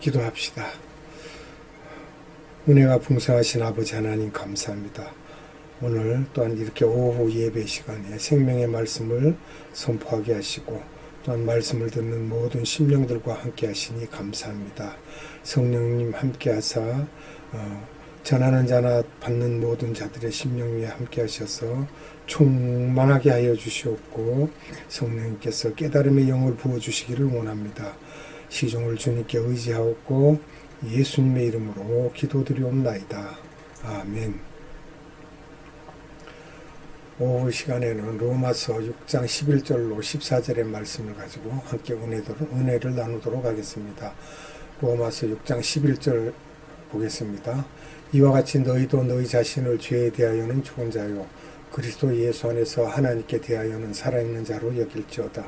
기도합시다. 은혜가 풍성하신 아버지 하나님 감사합니다. 오늘 또한 이렇게 오후 예배 시간에 생명의 말씀을 선포하게 하시고 또한 말씀을 듣는 모든 심령들과 함께 하시니 감사합니다. 성령님 함께 하사 어, 전하는 자나 받는 모든 자들의 심령 위에 함께 하셔서 충만하게 하여 주시옵고 성령님께서 깨달음의 영을 부어 주시기를 원합니다. 시종을 주님께 의지하옵고 예수님의 이름으로 기도드리옵나이다. 아멘. 오후 시간에는 로마서 6장 11절로 14절의 말씀을 가지고 함께 은혜를, 나누도록 하겠습니다. 로마서 6장 11절 보겠습니다. 이와 같이 너희도 너희 자신을 죄에 대하여는 죽은 자요 그리스도 예수 안에서 하나님께 대하여는 살아있는 자로 여길지어다.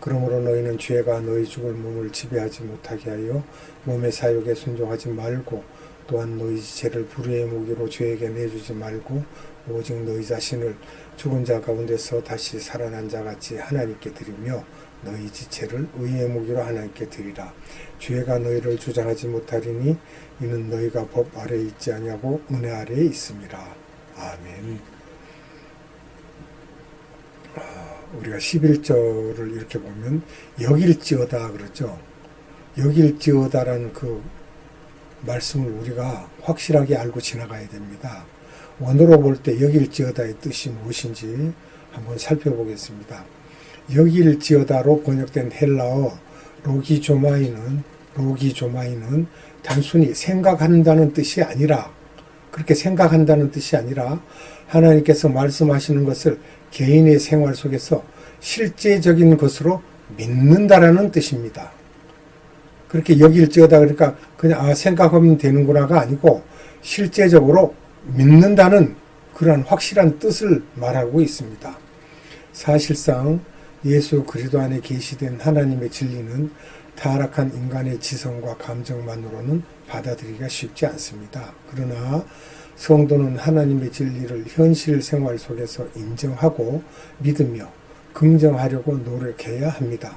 그러므로 너희는 죄가 너희 죽을 몸을 지배하지 못하게 하여 몸의 사욕에 순종하지 말고 또한 너희 지체를 불의의 무기로 죄에게 내주지 말고 오직 너희 자신을 죽은 자 가운데서 다시 살아난 자 같이 하나님께 드리며 너희 지체를 의의 무기로 하나님께 드리라. 죄가 너희를 주장하지 못하리니 이는 너희가 법 아래에 있지 아니하고 은혜 아래에 있음이라. 아멘. 우리가 11절을 이렇게 보면 여길지어다 그러죠. 여길지어다라는 그 말씀을 우리가 확실하게 알고 지나가야 됩니다. 원어로 볼 때 여길지어다의 뜻이 무엇인지 한번 살펴보겠습니다. 여길지어다로 번역된 헬라어 로기조마이는 로기조마이는 단순히 생각한다는 뜻이 아니라 그렇게 생각한다는 뜻이 아니라 하나님께서 말씀하시는 것을 개인의 생활 속에서 실제적인 것으로 믿는다라는 뜻입니다. 그렇게 여길지어다 그러니까 그냥 아 생각하면 되는구나가 아니고 실제적으로 믿는다는 그러한 확실한 뜻을 말하고 있습니다. 사실상 예수 그리스도 안에 계시된 하나님의 진리는 타락한 인간의 지성과 감정만으로는 받아들이기가 쉽지 않습니다. 그러나 성도는 하나님의 진리를 현실 생활 속에서 인정하고 믿으며 긍정하려고 노력해야 합니다.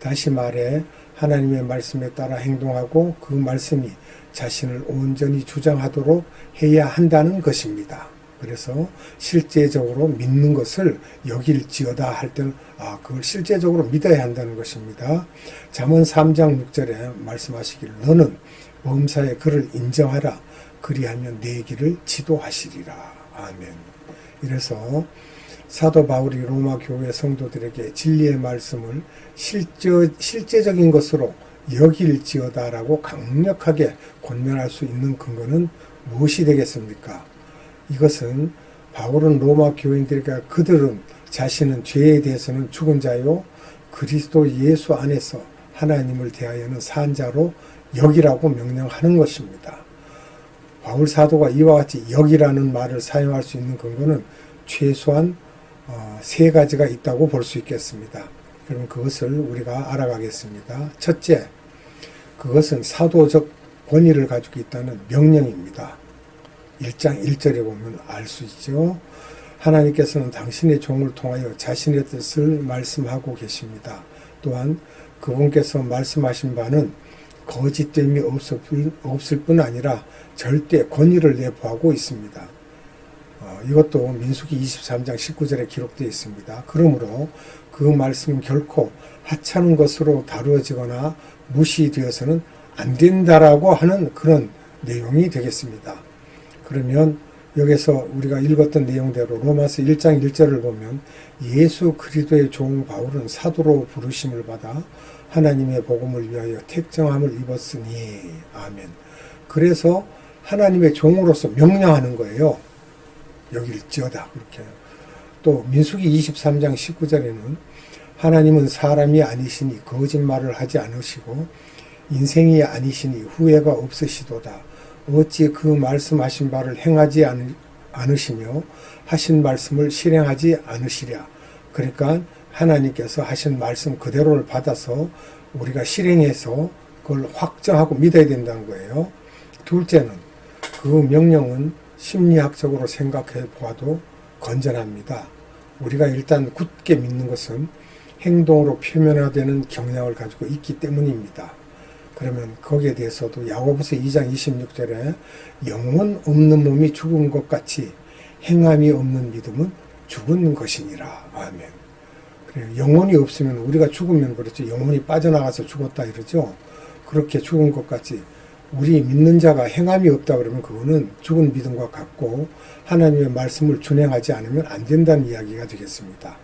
다시 말해 하나님의 말씀에 따라 행동하고 그 말씀이 자신을 온전히 주장하도록 해야 한다는 것입니다. 그래서 실제적으로 믿는 것을 여길지어다 할 때는 아 그걸 실제적으로 믿어야 한다는 것입니다. 잠언 3장 6절에 말씀하시기를 너는 범사에 그를 인정하라 그리하면 내 길을 지도하시리라. 아멘. 이래서 사도 바울이 로마 교회 성도들에게 진리의 말씀을 실제, 실제적인 것으로 여길지어다라고 강력하게 권면할 수 있는 근거는 무엇이 되겠습니까? 이것은 바울은 로마 교인들에게 그들은 자신은 죄에 대해서는 죽은 자요 그리스도 예수 안에서 하나님을 대하여는 산 자로 여기라고 명령하는 것입니다. 바울 사도가 이와 같이 여기라는 말을 사용할 수 있는 근거는 최소한 어, 세 가지가 있다고 볼 수 있겠습니다. 그럼 그것을 우리가 알아가겠습니다. 첫째, 그것은 사도적 권위를 가지고 있다는 명령입니다. 1장 1절에 보면 알 수 있죠. 하나님께서는 당신의 종을 통하여 자신의 뜻을 말씀하고 계십니다. 또한 그분께서 말씀하신 바는 거짓됨이 없을, 뿐 아니라 절대 권위를 내포하고 있습니다. 어, 이것도 민수기 23장 19절에 기록되어 있습니다. 그러므로 그 말씀은 결코 하찮은 것으로 다루어지거나 무시되어서는 안 된다라고 하는 그런 내용이 되겠습니다. 그러면 여기서 우리가 읽었던 내용대로 로마서 1장 1절을 보면 예수 그리스도의 종 바울은 사도로 부르심을 받아 하나님의 복음을 위하여 택정함을 입었으니 아멘. 그래서 하나님의 종으로서 명령하는 거예요. 여길지어다 그렇게. 또 민수기 23장 19절에는 하나님은 사람이 아니시니 거짓말을 하지 않으시고 인생이 아니시니 후회가 없으시도다. 어찌 그 말씀하신 바를 행하지 않으시며 하신 말씀을 실행하지 않으시랴. 그러니까 하나님께서 하신 말씀 그대로를 받아서 우리가 실행해서 그걸 확정하고 믿어야 된다는 거예요. 둘째는 그 명령은 심리학적으로 생각해 보아도 건전합니다. 우리가 일단 굳게 믿는 것은 행동으로 표면화되는 경향을 가지고 있기 때문입니다. 그러면 거기에 대해서도 야고보서 2장 26절에 영혼 없는 몸이 죽은 것 같이 행함이 없는 믿음은 죽은 것이니라. 아멘. 그래요. 영혼이 없으면 우리가 죽으면 그렇죠. 영혼이 빠져나가서 죽었다 이러죠. 그렇게 죽은 것 같이 우리 믿는 자가 행함이 없다 그러면 그거는 죽은 믿음과 같고 하나님의 말씀을 준행하지 않으면 안 된다는 이야기가 되겠습니다.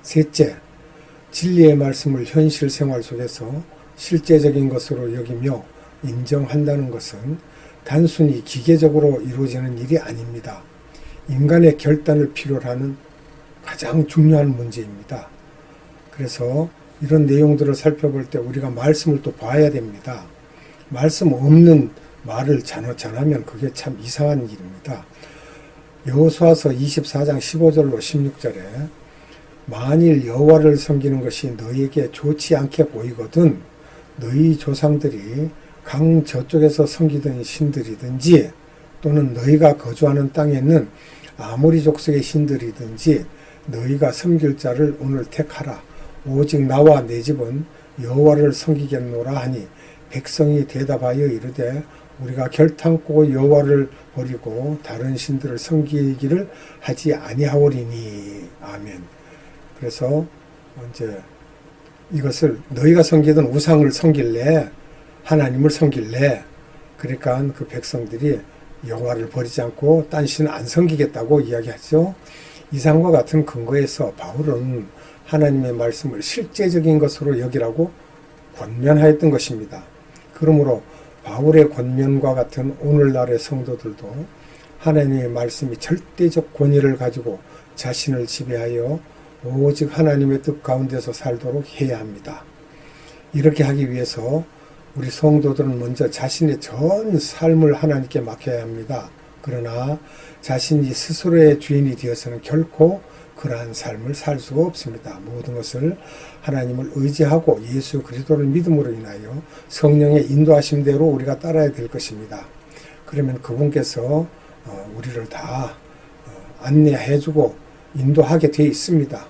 셋째, 진리의 말씀을 현실 생활 속에서 실제적인 것으로 여기며 인정한다는 것은 단순히 기계적으로 이루어지는 일이 아닙니다. 인간의 결단을 필요로 하는 가장 중요한 문제입니다. 그래서 이런 내용들을 살펴볼 때 우리가 말씀을 또 봐야 됩니다. 말씀 없는 말을 전하면 그게 참 이상한 일입니다. 여호수아서 24장 15절로 16절에 만일 여호와를 섬기는 것이 너희에게 좋지 않게 보이거든 너희 조상들이 강 저쪽에서 섬기던 신들이든지 또는 너희가 거주하는 땅에 있는 아모리 족속의 신들이든지 너희가 섬길 자를 오늘 택하라 오직 나와 내 집은 여호와를 섬기겠노라 하니 백성이 대답하여 이르되 우리가 결탄코 여호와를 버리고 다른 신들을 섬기기를 하지 아니하오리니 아멘. 그래서 이제 이것을 너희가 섬기던 우상을 섬길래 하나님을 섬길래 그러니까 그 백성들이 여호와를 버리지 않고 딴 신을 안 섬기겠다고 이야기하죠. 이상과 같은 근거에서 바울은 하나님의 말씀을 실제적인 것으로 여기라고 권면하였던 것입니다. 그러므로 바울의 권면과 같은 오늘날의 성도들도 하나님의 말씀이 절대적 권위를 가지고 자신을 지배하여 오직 하나님의 뜻 가운데서 살도록 해야 합니다. 이렇게 하기 위해서 우리 성도들은 먼저 자신의 전 삶을 하나님께 맡겨야 합니다. 그러나 자신이 스스로의 주인이 되어서는 결코 그러한 삶을 살 수가 없습니다. 모든 것을 하나님을 의지하고 예수 그리스도를 믿음으로 인하여 성령의 인도하심대로 우리가 따라야 될 것입니다. 그러면 그분께서 어, 우리를 다 어, 안내해주고 인도하게 되어 있습니다.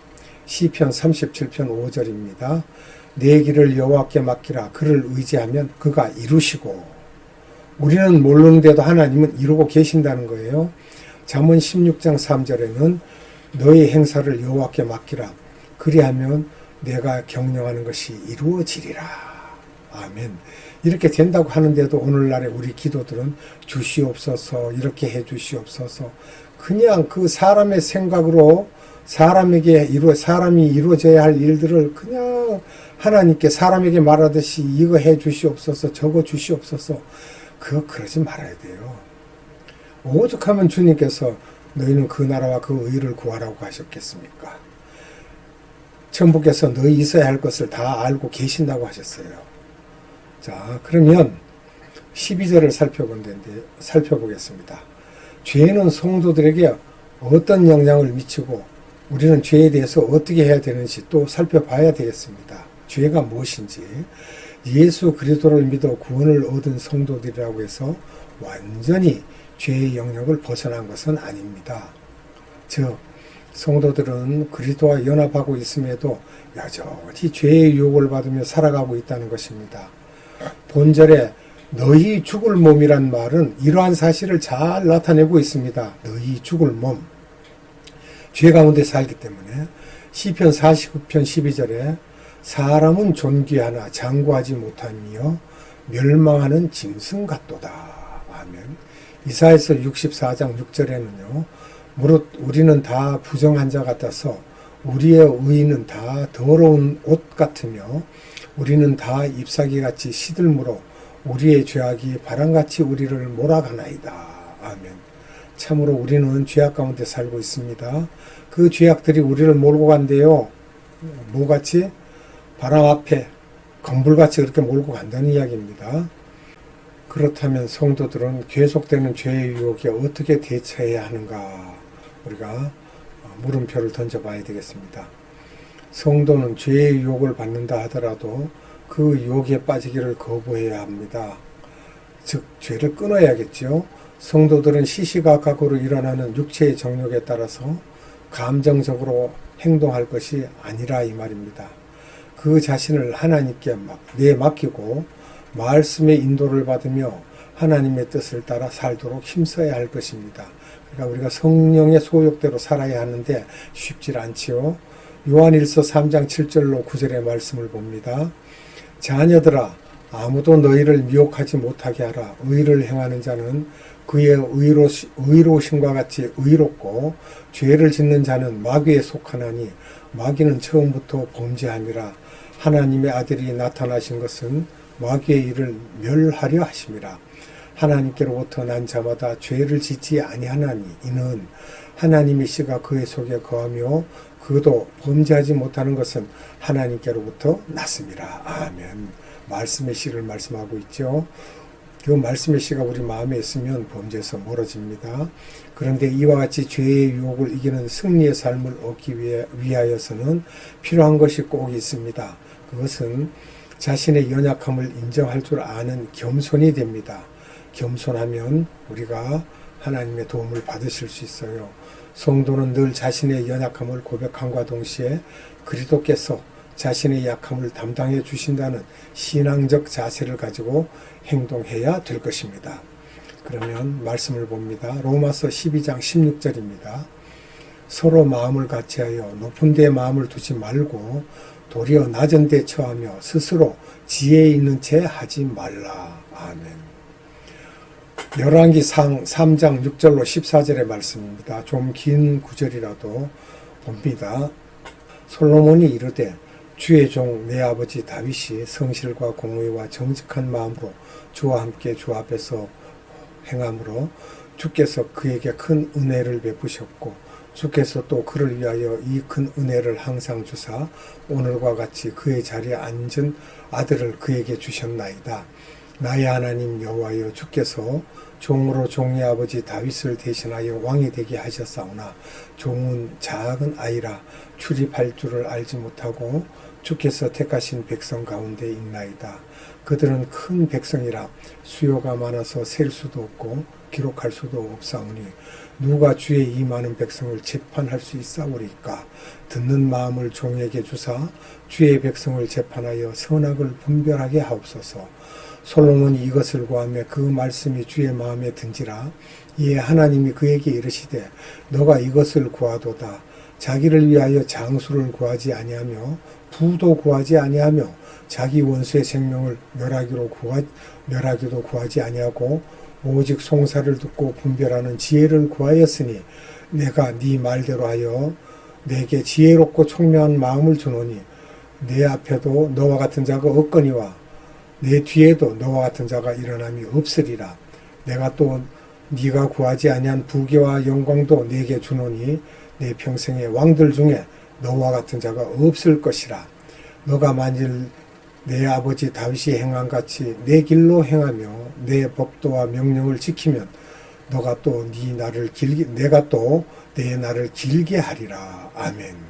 시편 37편 5절입니다. 내 길을 여호와께 맡기라 그를 의지하면 그가 이루시고 우리는 모르는데도 하나님은 이루고 계신다는 거예요. 잠언 16장 3절에는 너의 행사를 여호와께 맡기라 그리하면 내가 경영하는 것이 이루어지리라. 아멘. 이렇게 된다고 하는데도 오늘날의 우리 기도들은 주시옵소서 이렇게 해 주시옵소서 그냥 그 사람의 생각으로 사람에게 이루 사람이 이루어져야 할 일들을 그냥 하나님께 사람에게 말하듯이 이거 해 주시옵소서 저거 주시옵소서 그거 그러지 말아야 돼요. 오죽하면 주님께서 너희는 그 나라와 그 의를 구하라고 하셨겠습니까? 천부께서 너희 있어야 할 것을 다 알고 계신다고 하셨어요. 자, 그러면 12절을 살펴본데 살펴보겠습니다. 죄는 성도들에게 어떤 영향을 미치고 우리는 죄에 대해서 어떻게 해야 되는지 또 살펴봐야 되겠습니다. 죄가 무엇인지 예수 그리스도를 믿어 구원을 얻은 성도들이라고 해서 완전히 죄의 영역을 벗어난 것은 아닙니다. 즉 성도들은 그리스도와 연합하고 있음에도 여전히 죄의 유혹을 받으며 살아가고 있다는 것입니다. 본절에 너희 죽을 몸이란 말은 이러한 사실을 잘 나타내고 있습니다. 너희 죽을 몸. 죄 가운데 살기 때문에 시편 49편 12절에 사람은 존귀하나 장구하지 못하며 멸망하는 짐승 같도다. 아멘. 이사에서 64장 6절에는요. 무릇 우리는 다 부정한 자 같아서 우리의 의는 다 더러운 옷 같으며 우리는 다 잎사귀 같이 시들므로 우리의 죄악이 바람같이 우리를 몰아가나이다. 아멘. 참으로 우리는 죄악 가운데 살고 있습니다. 그 죄악들이 우리를 몰고 간대요. 뭐같이? 바람 앞에 건불같이 그렇게 몰고 간다는 이야기입니다. 그렇다면 성도들은 계속되는 죄의 유혹에 어떻게 대처해야 하는가? 우리가 물음표를 던져봐야 되겠습니다. 성도는 죄의 유혹을 받는다 하더라도 그 유혹에 빠지기를 거부해야 합니다. 즉 죄를 끊어야겠죠. 성도들은 시시각각으로 일어나는 육체의 정욕에 따라서 감정적으로 행동할 것이 아니라 이 말입니다. 그 자신을 하나님께 막 내맡기고 말씀의 인도를 받으며 하나님의 뜻을 따라 살도록 힘써야 할 것입니다. 그러니까 우리가 성령의 소욕대로 살아야 하는데 쉽질 않지요. 요한일서 3장 7절로 9절의 말씀을 봅니다. 자녀들아 아무도 너희를 미혹하지 못하게 하라. 의를 행하는 자는 그의 의로, 의로우심과 같이 의롭고 죄를 짓는 자는 마귀에 속하나니 마귀는 처음부터 범죄함이라. 하나님의 아들이 나타나신 것은 마귀의 일을 멸하려 하심이라. 하나님께로부터 난 자마다 죄를 짓지 아니하나니 이는 하나님의 씨가 그의 속에 거하며 그도 범죄하지 못하는 것은 하나님께로부터 났습니다. 아멘. 말씀의 씨를 말씀하고 있죠. 그 말씀의 씨가 우리 마음에 있으면 범죄에서 멀어집니다. 그런데 이와 같이 죄의 유혹을 이기는 승리의 삶을 얻기 위하여서는 필요한 것이 꼭 있습니다. 그것은 자신의 연약함을 인정할 줄 아는 겸손이 됩니다. 겸손하면 우리가 하나님의 도움을 받으실 수 있어요. 성도는 늘 자신의 연약함을 고백함과 동시에 그리스도께서 자신의 약함을 담당해 주신다는 신앙적 자세를 가지고 행동해야 될 것입니다. 그러면 말씀을 봅니다. 로마서 12장 16절입니다. 서로 마음을 같이하여 높은 데에 마음을 두지 말고 도리어 낮은 데 처하며 스스로 지혜 있는 채 하지 말라. 아멘. 열왕기 상 3장 6절로 14절의 말씀입니다. 좀 긴 구절이라도 봅니다. 솔로몬이 이르되 주의 종 내 아버지 다윗이 성실과 공의와 정직한 마음으로 주와 함께 주 앞에서 행함으로 주께서 그에게 큰 은혜를 베푸셨고 주께서 또 그를 위하여 이 큰 은혜를 항상 주사 오늘과 같이 그의 자리에 앉은 아들을 그에게 주셨나이다. 나의 하나님 여호와여 주께서 종으로 종의 아버지 다윗을 대신하여 왕이 되게 하셨사오나 종은 작은 아이라 출입할 줄을 알지 못하고 주께서 택하신 백성 가운데 있나이다. 그들은 큰 백성이라 수요가 많아서 셀 수도 없고 기록할 수도 없사오니 누가 주의 이 많은 백성을 재판할 수 있사오리까 듣는 마음을 종에게 주사 주의 백성을 재판하여 선악을 분별하게 하옵소서 솔로몬이 이것을 구하며 그 말씀이 주의 마음에 든지라. 이에 하나님이 그에게 이르시되 너가 이것을 구하도다. 자기를 위하여 장수를 구하지 아니하며 부도 구하지 아니하며 자기 원수의 생명을 멸하기로 구하 멸하기도 구하지 아니하고 오직 송사를 듣고 분별하는 지혜를 구하였으니 내가 네 말대로 하여 내게 지혜롭고 총명한 마음을 주노니 내 앞에도 너와 같은 자가 없거니와 내 뒤에도 너와 같은 자가 일어남이 없으리라. 내가 또 네가 구하지 아니한 부귀와 영광도 내게 주노니 내 평생의 왕들 중에 너와 같은 자가 없을 것이라. 너가 만일 내 아버지 다윗이 행한 같이 내 길로 행하며 내 법도와 명령을 지키면 너가 또 네 나를 길게 내가 또 내 나를 길게 하리라. 아멘.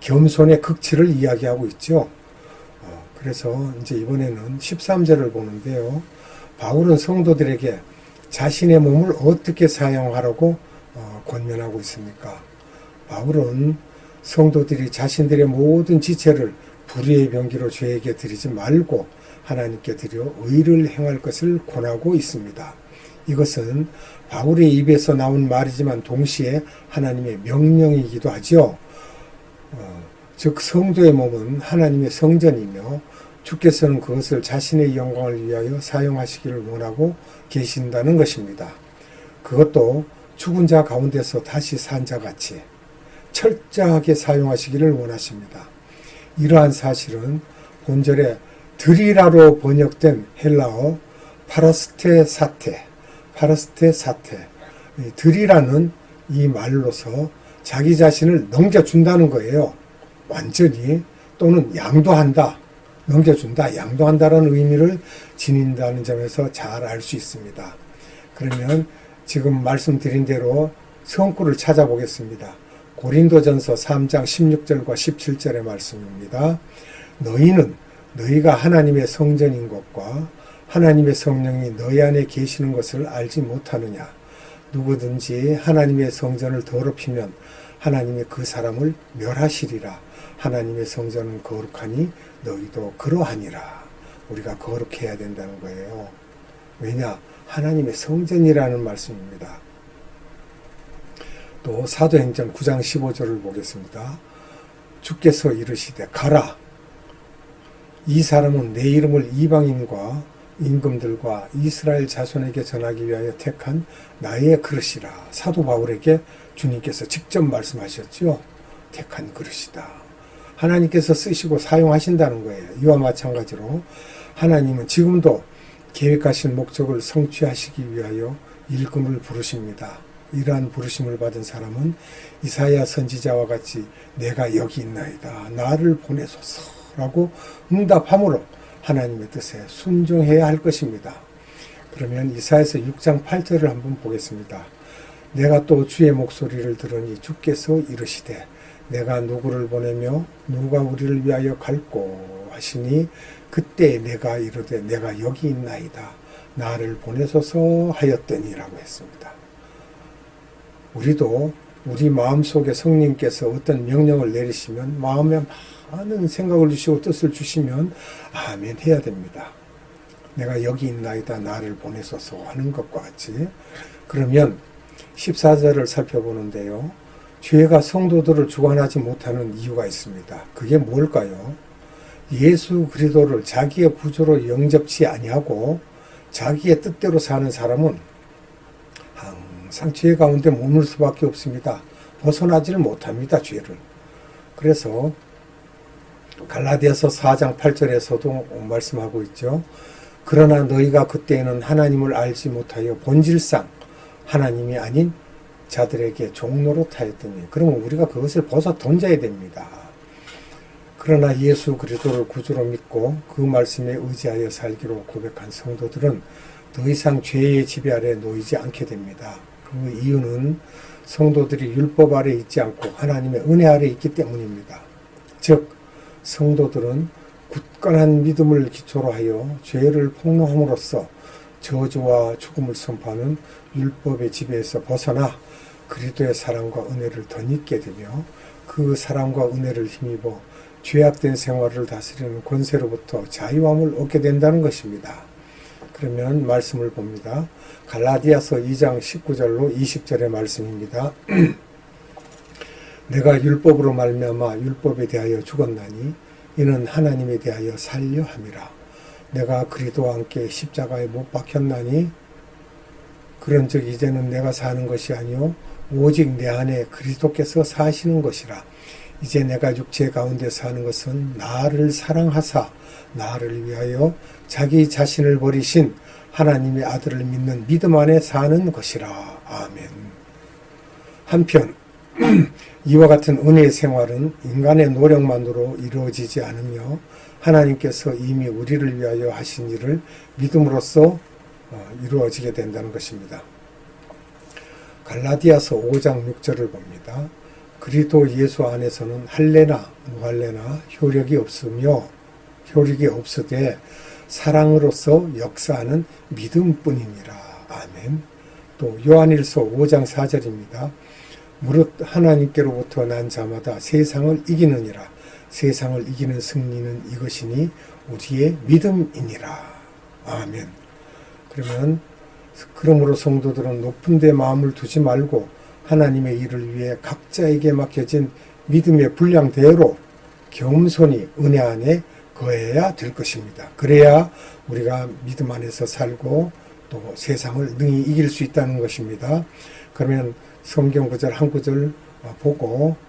겸손의 극치를 이야기하고 있죠. 어, 그래서 이제 이번에는 13절을 보는데요. 바울은 성도들에게 자신의 몸을 어떻게 사용하라고 어, 권면하고 있습니까? 바울은 성도들이 자신들의 모든 지체를 불의의 병기로 죄에게 드리지 말고 하나님께 드려 의를 행할 것을 권하고 있습니다. 이것은 바울의 입에서 나온 말이지만 동시에 하나님의 명령이기도 하죠. 어, 즉 성도의 몸은 하나님의 성전이며 주께서는 그것을 자신의 영광을 위하여 사용하시기를 원하고 계신다는 것입니다. 그것도 죽은 자 가운데서 다시 산 자 같이 철저하게 사용하시기를 원하십니다. 이러한 사실은 본절에 드리라로 번역된 헬라어 파라스테 사테, 파라스테 사테, 드리라는 이 말로서 자기 자신을 넘겨준다는 거예요. 완전히 또는 양도한다. 넘겨준다, 양도한다라는 의미를 지닌다는 점에서 잘 알 수 있습니다. 그러면 지금 말씀드린 대로 성구를 찾아보겠습니다. 고린도전서 3장 16절과 17절의 말씀입니다. 너희는 너희가 하나님의 성전인 것과 하나님의 성령이 너희 안에 계시는 것을 알지 못하느냐. 누구든지 하나님의 성전을 더럽히면 하나님이 그 사람을 멸하시리라. 하나님의 성전은 거룩하니 너희도 그러하니라. 우리가 거룩해야 된다는 거예요. 왜냐? 하나님의 성전이라는 말씀입니다. 또 사도행전 9장 15절을 보겠습니다. 주께서 이르시되 가라. 이 사람은 내 이름을 이방인과 임금들과 이스라엘 자손에게 전하기 위하여 택한 나의 그릇이라. 사도 바울에게 주님께서 직접 말씀하셨죠. 택한 그릇이다. 하나님께서 쓰시고 사용하신다는 거예요. 이와 마찬가지로 하나님은 지금도 계획하신 목적을 성취하시기 위하여 일금을 부르십니다. 이러한 부르심을 받은 사람은 이사야 선지자와 같이 내가 여기 있나이다. 나를 보내소서 라고 응답함으로 하나님의 뜻에 순종해야 할 것입니다. 그러면 이사야서 6장 8절을 한번 보겠습니다. 내가 또 주의 목소리를 들으니 주께서 이르시되 내가 누구를 보내며 누가 우리를 위하여 갈고 하시니 그때 내가 이르되 내가 여기 있나이다. 나를 보내소서 하였더니라고 했습니다. 우리도 우리 마음속에 성령께서 어떤 명령을 내리시면 마음에 많은 생각을 주시고 뜻을 주시면 아멘 해야 됩니다. 내가 여기 있나이다 나를 보내소서 하는 것과 같이 그러면 14절을 살펴보는데요. 죄가 성도들을 주관하지 못하는 이유가 있습니다. 그게 뭘까요? 예수 그리스도를 자기의 구조로 영접치 아니하고 자기의 뜻대로 사는 사람은 항상 죄 가운데 머물 수밖에 없습니다. 벗어나지를 못합니다. 죄를. 그래서 갈라디아서 4장 8절에서도 말씀하고 있죠. 그러나 너희가 그때에는 하나님을 알지 못하여 본질상 하나님이 아닌 자들에게 종로로 타였더니 그러면 우리가 그것을 벗어 던져야 됩니다. 그러나 예수 그리스도를 구주로 믿고 그 말씀에 의지하여 살기로 고백한 성도들은 더 이상 죄의 지배 아래 놓이지 않게 됩니다. 그 이유는 성도들이 율법 아래 있지 않고 하나님의 은혜 아래 있기 때문입니다. 즉 성도들은 굳건한 믿음을 기초로 하여 죄를 폭로함으로써 저주와 죽음을 선포하는 율법의 지배에서 벗어나 그리스도의 사랑과 은혜를 덧입게 되며 그 사랑과 은혜를 힘입어 죄악된 생활을 다스리는 권세로부터 자유함을 얻게 된다는 것입니다. 그러면 말씀을 봅니다. 갈라디아서 2장 19절로 20절의 말씀입니다. 내가 율법으로 말미암아 율법에 대하여 죽었나니 이는 하나님에 대하여 살려 함이라. 내가 그리스도와 함께 십자가에 못 박혔나니 그런 즉 이제는 내가 사는 것이 아니요 오직 내 안에 그리스도께서 사시는 것이라. 이제 내가 육체 가운데 사는 것은 나를 사랑하사 나를 위하여 자기 자신을 버리신 하나님의 아들을 믿는 믿음 안에 사는 것이라. 아멘. 한편 이와 같은 은혜의 생활은 인간의 노력만으로 이루어지지 않으며 하나님께서 이미 우리를 위하여 하신 일을 믿음으로써 어, 이루어지게 된다는 것입니다. 갈라디아서 5장 6절을 봅니다. 그리스도 예수 안에서는 할례나 무할례나 효력이 없으며 효력이 없으되 사랑으로서 역사하는 믿음뿐이니라. 아멘. 또 요한일서 5장 4절입니다. 무릇 하나님께로부터 난 자마다 세상을 이기느니라. 세상을 이기는 승리는 이것이니 우리의 믿음이니라. 아멘. 그러면 그러므로 성도들은 높은 데 마음을 두지 말고 하나님의 일을 위해 각자에게 맡겨진 믿음의 분량대로 겸손히 은혜 안에 거해야 될 것입니다. 그래야 우리가 믿음 안에서 살고 또 세상을 능히 이길 수 있다는 것입니다. 그러면 성경 구절 한 구절 보고 어,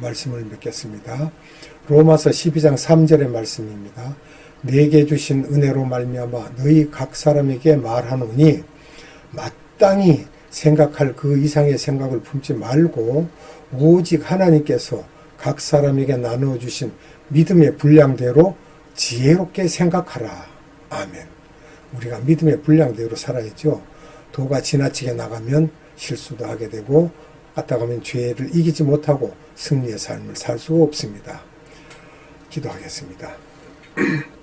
말씀을 맺겠습니다. 로마서 12장 3절의 말씀입니다. 내게 주신 은혜로 말미암아 너희 각 사람에게 말하노니 마땅히 생각할 그 이상의 생각을 품지 말고 오직 하나님께서 각 사람에게 나누어 주신 믿음의 분량대로 지혜롭게 생각하라. 아멘. 우리가 믿음의 분량대로 살아야죠. 도가 지나치게 나가면 실수도 하게 되고 갔다 가면 죄를 이기지 못하고 승리의 삶을 살 수가 없습니다. 기도하겠습니다.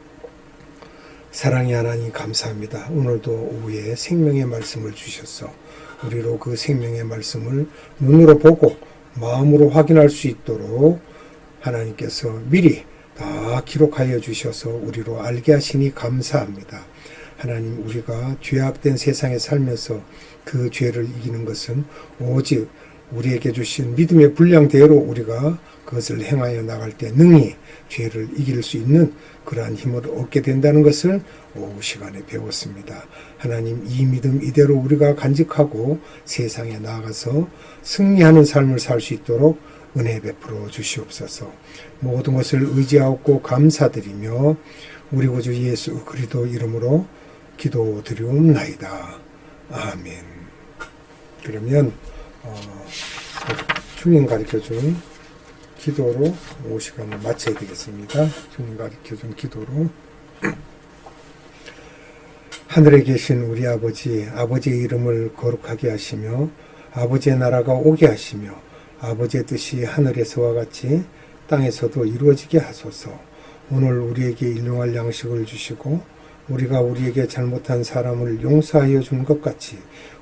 사랑의 하나님 감사합니다. 오늘도 오후에 생명의 말씀을 주셔서 우리로 그 생명의 말씀을 눈으로 보고 마음으로 확인할 수 있도록 하나님께서 미리 다 기록하여 주셔서 우리로 알게 하시니 감사합니다. 하나님 우리가 죄악된 세상에 살면서 그 죄를 이기는 것은 오직 우리에게 주신 믿음의 분량대로 우리가 그것을 행하여 나갈 때 능히 죄를 이길 수 있는 그러한 힘을 얻게 된다는 것을 오후 시간에 배웠습니다. 하나님 이 믿음 이대로 우리가 간직하고 세상에 나아가서 승리하는 삶을 살 수 있도록 은혜 베풀어 주시옵소서. 모든 것을 의지하고 감사드리며 우리 구주 예수 그리스도 이름으로 기도드리옵나이다. 아멘. 그러면 어, 주님 가르쳐준 기도로 오 시간을 마쳐야 되겠습니다. 주님 가르쳐준 기도로 하늘에 계신 우리 아버지, 아버지의 이름을 거룩하게 하시며 아버지의 나라가 오게 하시며 아버지의 뜻이 하늘에서와 같이 땅에서도 이루어지게 하소서. 오늘 우리에게 일용할 양식을 주시고 우리가 우리에게 잘못한 사람을 용서하여 준 것 같이